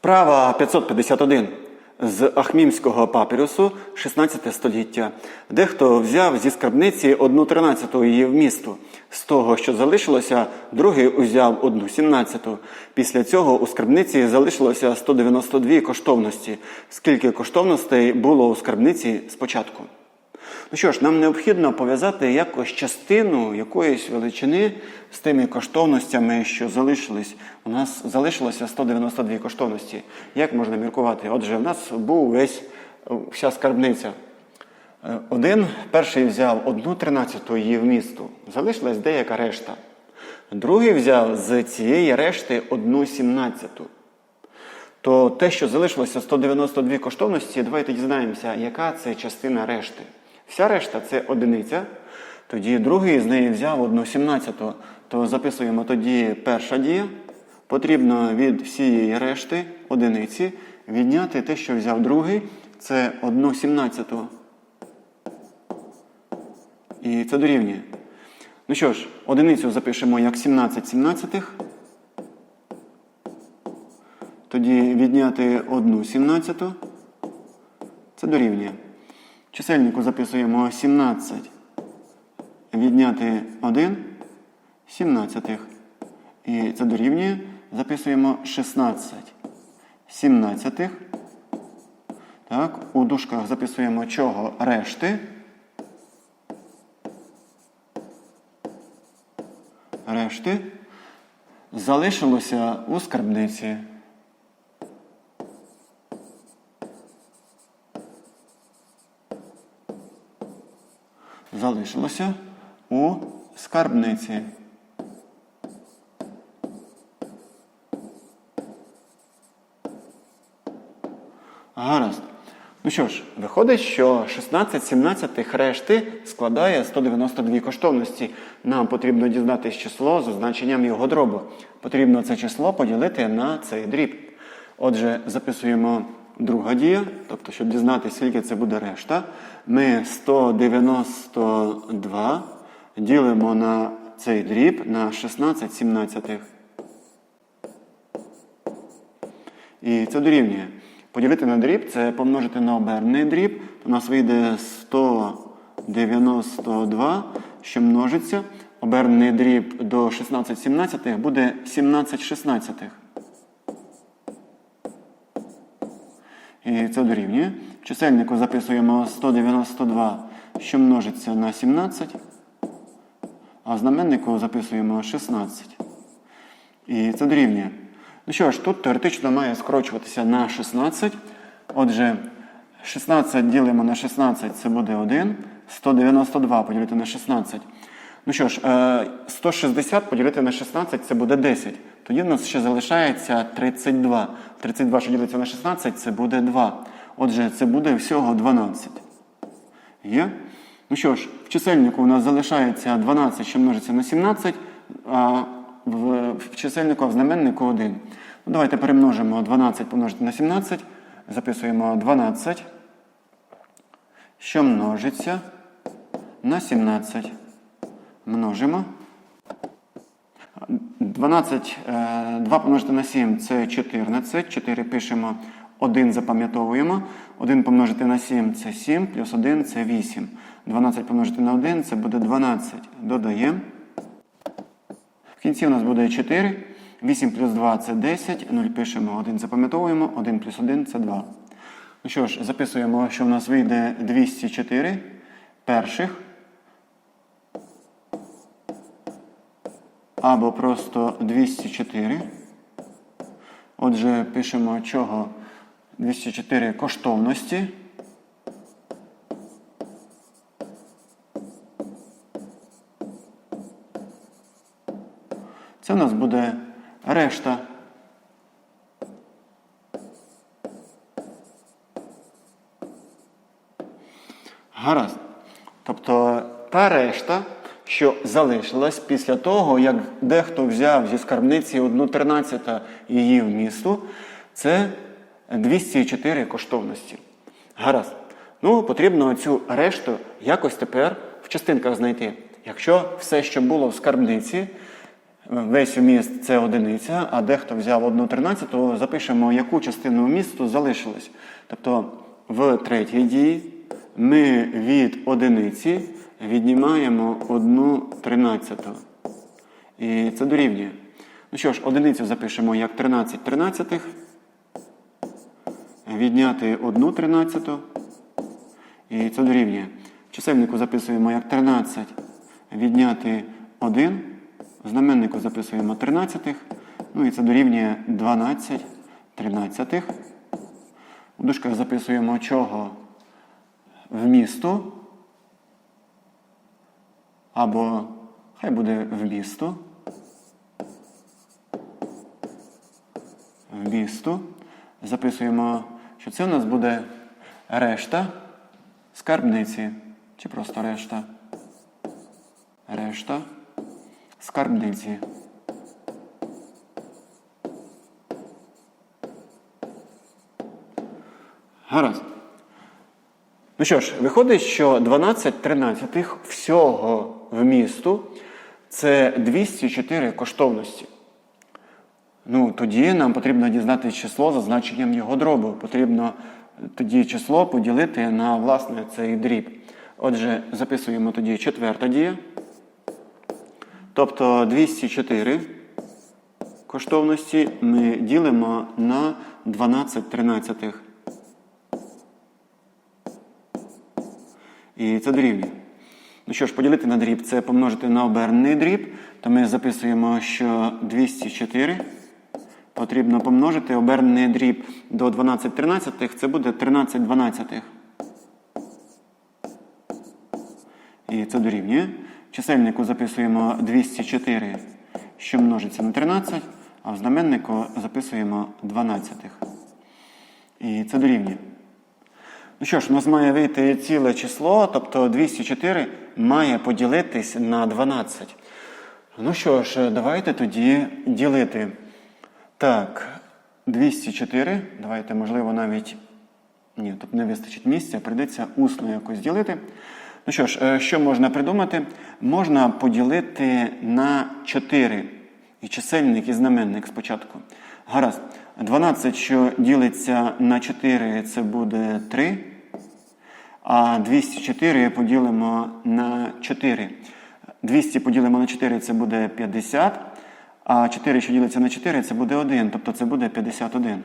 Вправа 551 з Ахмімського папірусу 16 століття. Дехто взяв зі скарбниці одну тринадцяту її вмісту. З того, що залишилося, другий узяв одну сімнадцяту. Після цього у скарбниці залишилося 192 коштовності. Скільки коштовностей було у скарбниці спочатку? Ну що ж, нам необхідно пов'язати якось частину якоїсь величини з тими коштовностями, що залишились. У нас залишилося 192 коштовності. Як можна міркувати? Отже, в нас був весь вся скарбниця. Е, Один перший взяв одну тринадцяту її вмісту, залишилась деяка решта. Другий взяв з цієї решти одну сімнадцяту. То те, що залишилося 192 коштовності, давайте дізнаємося, яка це частина решти. Вся решта це одиниця. Тоді другий з неї взяв одну сімнадцяту. То записуємо тоді перша дія. Потрібно від всієї решти одиниці відняти те, що взяв другий, це одну сімнадцяту. І це дорівнює. Ну що ж, одиницю запишемо як 17 сімнадцятих. Тоді відняти одну сімнадцяту. Це дорівнює. Чисельнику записуємо 17. Відняти 1 сімнадцятих. І це дорівнює. Записуємо 16 сімнадцятих. Так, у дужках записуємо чого решти. Решти залишилося у скарбниці. Залишилося у скарбниці. Гаразд. Ну що ж, виходить, що 16 17 решти складає 192 коштовності. Нам потрібно дізнатися число з значенням його дробу. Потрібно це число поділити на цей дріб. Отже, записуємо друга дія, тобто, щоб дізнатися, скільки це буде решта, ми 192 ділимо на цей дріб на 16 сімнадцятих. І це дорівнює. Поділити на дріб це помножити на оберний дріб. У нас вийде 192, що множиться. Оберний дріб до 16 сімнадцятих буде 17 шістнадцятих. І це дорівнює. В чисельнику записуємо 192, що множиться на 17, а в знаменнику записуємо 16. І це дорівнює. Ну що ж, тут теоретично має скорочуватися на 16. Отже, 16 ділимо на 16, це буде 1. 192 поділити на 16. Ну що ж, 160 поділити на 16 це буде 10. Тоді в нас ще залишається 32. 32, що ділиться на 16, це буде 2. Отже, це буде всього 12. Є? Ну що ж, в чисельнику у нас залишається 12, що множиться на 17, а в, в чисельнику, а в знаменнику 1. Ну, давайте перемножимо 12 помножити на 17. Записуємо 12, що множиться на 17. Множимо. 12, 2 помножити на 7 це 14. 4 пишемо, 1 запам'ятовуємо. 1 помножити на 7 це 7, плюс 1 це 8. 12 помножити на 1 це буде 12. Додаємо. В кінці у нас буде 4. 8 плюс 2 це 10. 0 пишемо, 1 запам'ятовуємо. 1 плюс 1 це 2. Ну що ж, записуємо, що в нас вийде 204 перших. Або просто 204. Отже, пишемо чого 204 коштовності. Це у нас буде решта. Гаразд. Тобто та решта, що залишилась після того, як дехто взяв зі скарбниці одну тринадцята її вмісту, це 204 коштовності. Гаразд. Ну, потрібно цю решту якось тепер в частинках знайти. Якщо все, що було в скарбниці, весь вміст це одиниця, а дехто взяв одну тринадцяту, запишемо, яку частину вмісту залишилось. Тобто в третій дії ми від одиниці віднімаємо одну тринадцяту. І це дорівнює. Ну що ж, одиницю запишемо як 13 тринадцятих. Відняти одну тринадцяту. І це дорівнює. В чисельнику записуємо як 13 відняти 1. В знаменнику записуємо 13. Ну і це дорівнює 12 тринадцятих. У дужках записуємо чого вмісту. Або хай буде вмісту. Вмісту. Записуємо, що це у нас буде решта скарбниці. Чи просто решта? Решта скарбниці. Гаразд. Ну що ж, виходить, що 12 тринадцятих всього вмісту це 204 коштовності. Ну, тоді нам потрібно дізнати число за значенням його дробу. Потрібно тоді число поділити на власне цей дріб. Отже, записуємо тоді четверта дія. Тобто 204 коштовності ми ділимо на 12 тринадцятих. І це дорівнює. Ну що ж, поділити на дріб це помножити на обернений дріб, то ми записуємо, що 204 потрібно помножити обернений дріб до 12 тринадцятих, це буде 13 дванадцятих. І це дорівнює. Чисельнику записуємо 204, що множиться на 13, а в знаменнику записуємо 12. І це дорівнює. Ну що ж, у нас має вийти ціле число, тобто 204 має поділитись на 12. Ну що ж, давайте тоді ділити. Так, 204. Давайте, можливо, навіть. Ні, тут не вистачить місця, прийдеться усно якось ділити. Ну що ж, е, що можна придумати? Можна поділити на 4. І чисельник, і знаменник спочатку. Гаразд. 12, що ділиться на 4, це буде 3. А 204 поділимо на 4. 200 поділимо на 4, це буде 50. А 4, що ділиться на 4, це буде 1. Тобто це буде 51.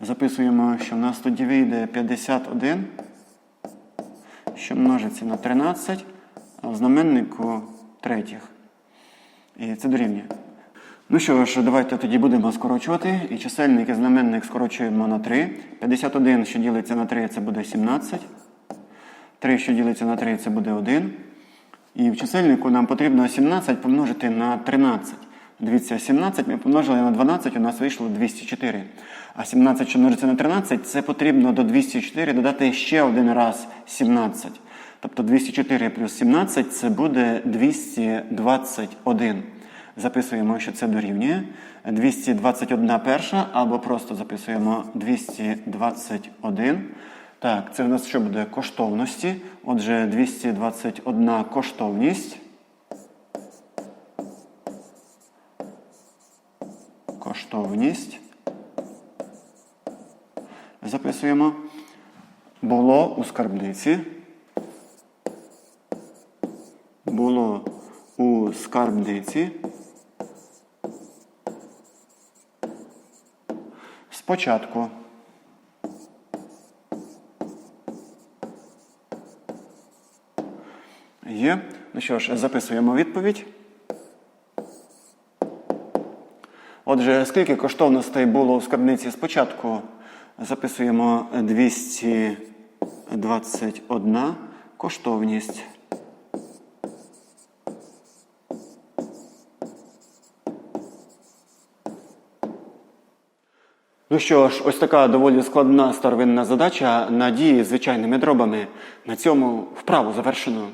Записуємо, що в нас тоді вийде 51, що множиться на 13, а в знаменнику третіх. І це дорівнює. Ну що ж, давайте тоді будемо скорочувати. І чисельник і знаменник скорочуємо на 3. 51, що ділиться на 3, це буде 17. 3, що ділиться на 3, це буде 1. І в чисельнику нам потрібно 17 помножити на 13. Дивіться, 17 ми помножили на 12, у нас вийшло 204. А 17, що множиться на 13, це потрібно до 204 додати ще один раз 17. Тобто 204 плюс 17 це буде 221. Записуємо, що це дорівнює. 221 перша, або просто записуємо 221. Так, це у нас що буде коштовності. Отже, 221 коштовність. Коштовність. Записуємо. Було у скарбниці. Було у скарбниці. Спочатку. Є. Ну що ж, записуємо відповідь. Отже, скільки коштовностей було у скарбниці спочатку? Записуємо 221 коштовність. Ну що ж, ось така доволі складна старовинна задача на дії звичайними дробами. На цьому вправу завершено.